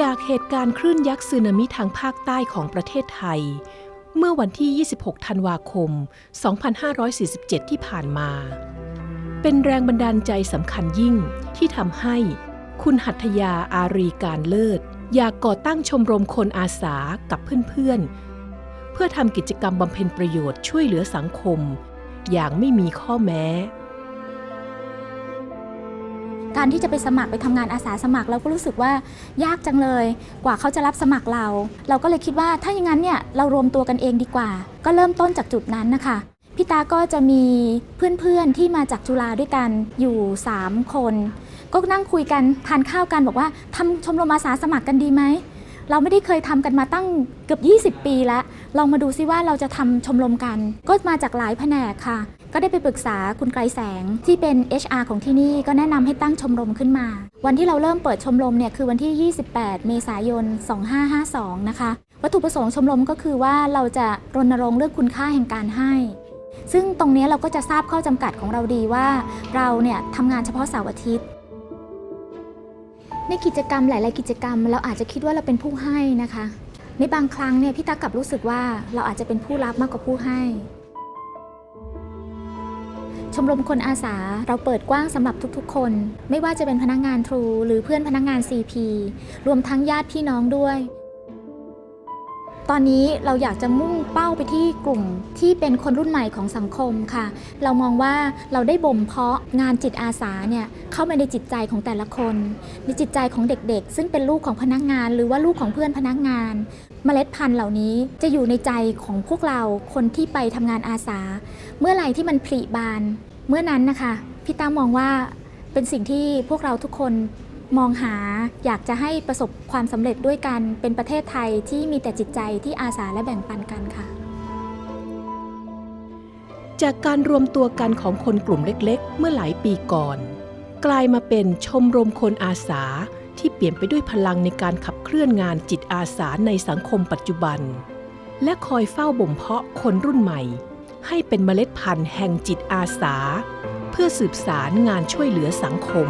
จากเหตุการณ์คลื่นยักษ์สึนามิทางภาคใต้ของประเทศไทย เมื่อวันที่ 26 ธันวาคม 2547 ที่ผ่านมา เป็นแรงบันดาลใจสำคัญยิ่งที่ทำให้คุณหัตถยาอารีการเลิศ อยากก่อตั้งชมรมคนอาสากับเพื่อนๆ เพื่อทำกิจกรรมบำเพ็ญประโยชน์ช่วยเหลือสังคม อย่างไม่มีข้อแม้ การที่จะไปสมัครไปทำงานอาสาสมัครเราก็รู้สึกว่ายากจังเลย กว่าเขาจะรับสมัครเรา เราก็เลยคิดว่าถ้าอย่างนั้นเนี่ยเรารวมตัวกันเองดีกว่า ก็เริ่มต้นจากจุดนั้นนะคะพี่ตาก็จะมีเพื่อนๆที่มาจากจุฬาด้วยกันอยู่ 3 คน ก็นั่งคุยกันทานข้าวกันบอกว่าทำชมรมอาสาสมัครกันดีไหมเราไม่ได้เคยทำกันมาตั้งเกือบ 20 ปีแล้ว ลองมาดูซิว่าเราจะทำชมรมกัน ก็มาจากหลายแผนกค่ะ ก็ได้ไปปรึกษาคุณไกรแสงที่เป็น HR ของที่นี่ก็แนะนำให้ตั้งชมรมขึ้นมา วันที่เราเริ่มเปิดชมรมเนี่ยคือวันที่ 28 เมษายน 2552 นะคะ วัตถุประสงค์ชมรมก็คือว่าเราจะรณรงค์เรื่องคุณค่าแห่งการให้ ซึ่งตรงนี้เราก็จะทราบข้อจำกัดของเราดีว่าเราเนี่ยทำงานเฉพาะเสาร์อาทิตย์ในกิจกรรมหลาย ๆ กิจกรรม เราอาจจะคิดว่าเราเป็นผู้ให้นะคะ ในบางครั้งเนี่ยพี่ตากลับรู้สึกว่าเราอาจจะเป็นผู้รับมากกว่าผู้ให้ ชมรมคนอาสาเราเปิดกว้างสำหรับทุกๆ คน ไม่ว่าจะเป็นพนักงานทรูหรือเพื่อนพนักงาน CP รวมทั้งญาติพี่น้องด้วย ตอนนี้เราอยากจะมุ่งเป้าไปที่กลุ่มที่เป็นคนรุ่นใหม่ของสังคมค่ะ เรามองว่าเราได้บ่มเพาะงานจิตอาสาเนี่ยเข้ามาในจิตใจของแต่ละคน ในจิตใจของเด็กๆ ซึ่งเป็นลูกของพนักงาน หรือว่าลูกของเพื่อนพนักงานเมล็ดพันธุ์เหล่านี้จะอยู่ในใจของพวกเราคนที่ไปทำงานอาสา เมื่อไหร่ที่มันผลิบาน เมื่อนั้นนะคะพี่ตั้มมองว่าเป็นสิ่งที่พวกเราทุกคน มองหาอยากจะให้ประสบความสำเร็จด้วยกันเป็นประเทศไทยที่มีแต่จิตใจที่อาสาและแบ่งปันกันค่ะ จากการรวมตัวกันของคนกลุ่มเล็กๆ เมื่อหลายปีก่อน กลายมาเป็นชมรมคนอาสาที่เปลี่ยนไปด้วยพลังในการขับเคลื่อนงานจิตอาสาในสังคมปัจจุบัน และคอยเฝ้าบ่มเพาะคนรุ่นใหม่ ให้เป็นเมล็ดพันธุ์แห่งจิตอาสา เพื่อสืบสารงานช่วยเหลือสังคม